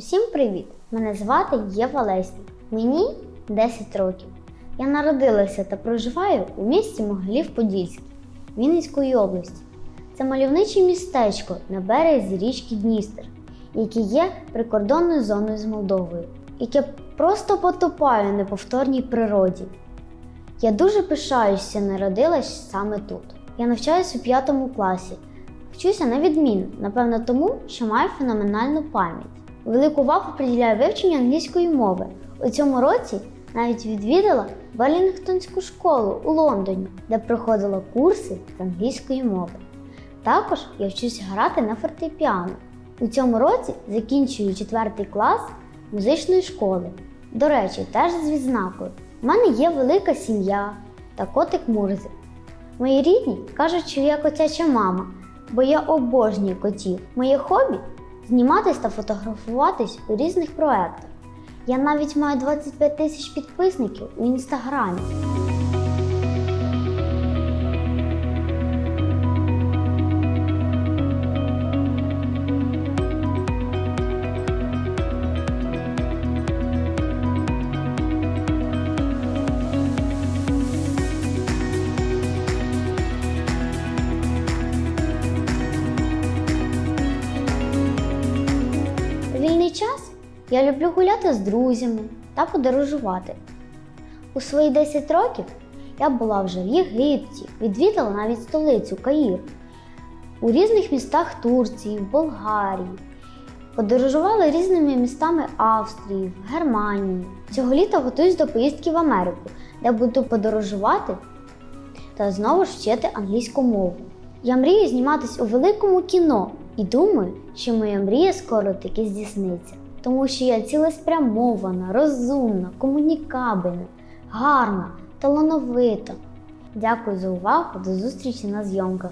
Усім привіт! Мене звати Єва Леснік. Мені 10 років. Я народилася та проживаю у місті Могилів-Подільський Вінницької області. Це мальовниче містечко на березі річки Дністер, яке є прикордонною зоною з Молдовою, яке просто потопає у неповторній природі. Я дуже пишаюся, народилась саме тут. Я навчаюся у п'ятому класі. Вчуся на відміну, напевно, тому, що маю феноменальну пам'ять. Велику увагу приділяю вивченню англійської мови. У цьому році навіть відвідала Велінгтонську школу у Лондоні, де проходила курси з англійської мови. Також я вчуся грати на фортепіано. У цьому році закінчую 4 клас музичної школи. До речі, теж з відзнакою. У мене є велика сім'я та котик Мурзик. Мої рідні кажуть, що я котяча мама, бо я обожнюю котів. Моє хобі зніматись та фотографуватись у різних проєктах. Я навіть маю 25 тисяч підписників у інстаграмі. Я люблю гуляти з друзями та подорожувати. У свої 10 років я була вже в Єгипті, відвідала навіть столицю Каїр, у різних містах Турції, Болгарії. Подорожувала різними містами Австрії, Германії. Цього літа готуюсь до поїздки в Америку, де буду подорожувати та знову ж вчити англійську мову. Я мрію зніматись у великому кіно і думаю, що моя мрія скоро таки здійсниться, тому що я цілеспрямована, розумна, комунікабельна, гарна, талановита. Дякую за увагу. До зустрічі на зйомках.